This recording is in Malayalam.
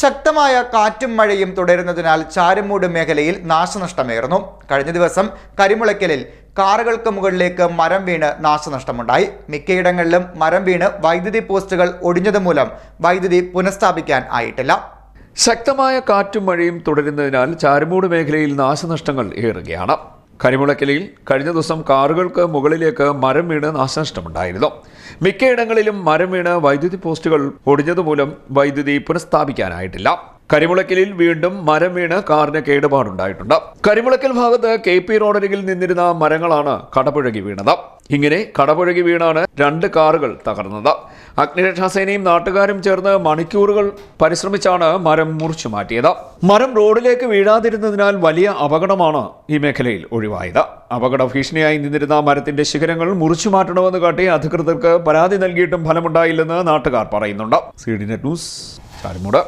ശക്തമായ കാറ്റും മഴയും തുടരുന്നതിനാൽ ചാരമൂട് മേഖലയിൽ നാശനഷ്ടമേറുന്നു. കഴിഞ്ഞ ദിവസം കരിമുളയ്ക്കലിൽ കാറുകൾക്ക് മുകളിലേക്ക് മരം വീണ് നാശനഷ്ടമുണ്ടായി. മിക്കയിടങ്ങളിലും മരം വീണ് വൈദ്യുതി പോസ്റ്റുകൾ ഒടിഞ്ഞത് മൂലം വൈദ്യുതി പുനഃസ്ഥാപിക്കാൻ ആയിട്ടില്ല. ശക്തമായ കാറ്റും മഴയും തുടരുന്നതിനാൽ ചാരമൂട് മേഖലയിൽ നാശനഷ്ടങ്ങൾ ഏറുകയാണ്. കരിമുളക്കലിൽ കഴിഞ്ഞ ദിവസം കാറുകൾക്ക് മുകളിലേക്ക് മരം വീണ് നാശനഷ്ടമുണ്ടായിരുന്നു. മിക്കയിടങ്ങളിലും മരം വീണ് വൈദ്യുതി പോസ്റ്റുകൾ ഒടിഞ്ഞതുമൂലം വൈദ്യുതി പുനഃസ്ഥാപിക്കാനായിട്ടില്ല. കരിമുളക്കലിൽ വീണ്ടും മരം വീണ് കാറിന് കേടുപാടുണ്ടായിട്ടുണ്ട്. കരിമുളക്കൽ ഭാഗത്ത് കെ പി റോഡരികിൽ നിന്നിരുന്ന മരങ്ങളാണ് കടപുഴകി വീണത്. ഇങ്ങനെ കടപുഴകി വീണാണ് രണ്ട് കാറുകൾ തകർന്നത്. അഗ്നിരക്ഷാസേനയും നാട്ടുകാരും ചേർന്ന് മണിക്കൂറുകൾ പരിശ്രമിച്ചാണ് മരം മുറിച്ചു മാറ്റിയത്. മരം റോഡിലേക്ക് വീഴാതിരുന്നതിനാൽ വലിയ അപകടമാണ് ഈ മേഖലയിൽ ഒഴിവായത്. അപകട ഭീഷണിയായി നിന്നിരുന്ന മരത്തിന്റെ ശിഖരങ്ങൾ മുറിച്ചു മാറ്റണമെന്ന് കാട്ടി അധികൃതർക്ക് പരാതി നൽകിയിട്ടും ഫലമുണ്ടായില്ലെന്ന് നാട്ടുകാർ പറയുന്നുണ്ട്. C D net news Charummood